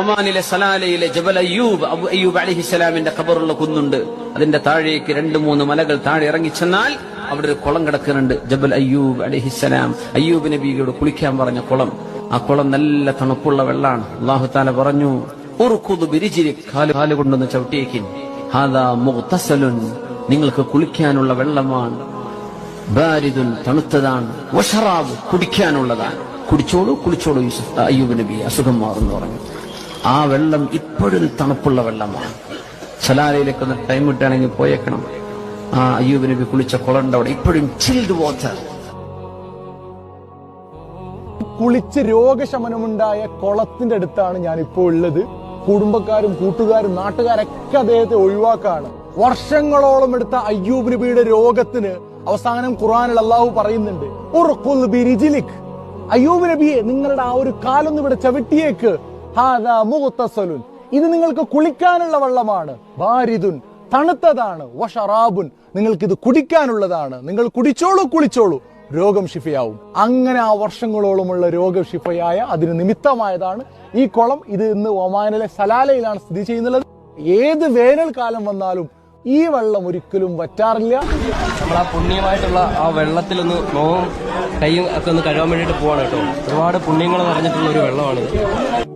ഒമാനിലെ സലാലയിലെ ജബൽ അയ്യൂബ് അബു അയ്യൂബ് അലിഹിസലാമിന്റെ ഖബറുള്ള കുന്നുണ്ട്. അതിന്റെ താഴേക്ക് രണ്ട് മൂന്ന് മലകൾ താഴെ ഇറങ്ങിച്ചെന്നാൽ അവിടെ ഒരു കുളം കിടക്കുന്നുണ്ട്. ജബൽ അയ്യൂബ് അലിഹിസലാം അയ്യൂബ് നബിയോട് കുളിക്കാൻ പറഞ്ഞ കുളം. ആ കുളം നല്ല തണുപ്പുള്ള വെള്ളമാണ് അള്ളാഹു താല പറഞ്ഞു കൊണ്ടൊന്ന് ചവിട്ടിയേക്കിൻ ഹാദാ നിങ്ങൾക്ക് കുളിക്കാനുള്ള വെള്ളമാണ്. ബാരിദുൻ തണുത്തതാണ്. കുടിക്കാനുള്ളതാണ്. കുടിച്ചോളൂ കുളിച്ചോളൂ യൂസഫ് അയ്യൂബ് നബി. അസുഖം മാറുന്നു പറഞ്ഞു. ആ വെള്ളം ഇപ്പോഴും തണുപ്പുള്ള വെള്ളമാണ്. സലാലയിലേക്ക് ഒന്ന് ടൈം കിട്ടുകയാണെങ്കിൽ പോയേക്കണം. ആ അയ്യൂബ് നബി കുളിച്ച കുളണ്ട അവിടെ. ഇപ്പോഴും ചിൽഡ് വാട്ടർ കുളിച്ച് രോഗശമനമുണ്ടായ കുളത്തിന്റെ അടുത്താണ് ഞാൻ ഇപ്പോൾ ഉള്ളത്. കുടുംബക്കാരും കൂട്ടുകാരും നാട്ടുകാരൊക്കെ അദ്ദേഹത്തെ ഒഴിവാക്കാണ്. വർഷങ്ങളോളം എടുത്ത അയ്യൂബ് നബിയുടെ രോഗത്തിന് അവസാനം ഖുറാനിൽ അള്ളാഹു പറയുന്നുണ്ട്. അയ്യൂബ് നബിയെ നിങ്ങളുടെ ആ ഒരു കാലൊന്നും ഇവിടെ ചവിട്ടിയേക്ക്. ഹാദാ മുഗ്തസലുൻ. ഇത് നിങ്ങൾക്ക് കുളിക്കാനുള്ള വെള്ളമാണ്. ബാരിദുൻ തണുത്തതാണ്. വഷറാബുൻ നിങ്ങൾക്ക് ഇത് കുടിക്കാനുള്ളതാണ്. നിങ്ങൾ കുടിച്ചോളൂ കുളിച്ചോളൂ. രോഗം ശിഫയാവും. അങ്ങനെ ആ വർഷങ്ങളോളമുള്ള രോഗം ശിഫയായ അതിന് നിമിത്തമായതാണ് ഈ കുളം. ഇത് ഇന്ന് ഒമാനിലെ സലാലയിലാണ് സ്ഥിതി ചെയ്യുന്നത് ഏത് വേനൽക്കാലം വന്നാലും ഈ വെള്ളം ഒരിക്കലും വറ്റാറില്ല. നമ്മൾ ആ പുണ്യമായിട്ടുള്ള ആ വെള്ളത്തിലൊന്ന് നോവും കൈയും ഒക്കെ ഒന്ന് കഴുകാൻ വേണ്ടിയിട്ട് പോവാണ് കേട്ടോ. ഒരുപാട് പുണ്യങ്ങൾ നിറഞ്ഞിട്ടുള്ള ഒരു വെള്ളമാണിത്.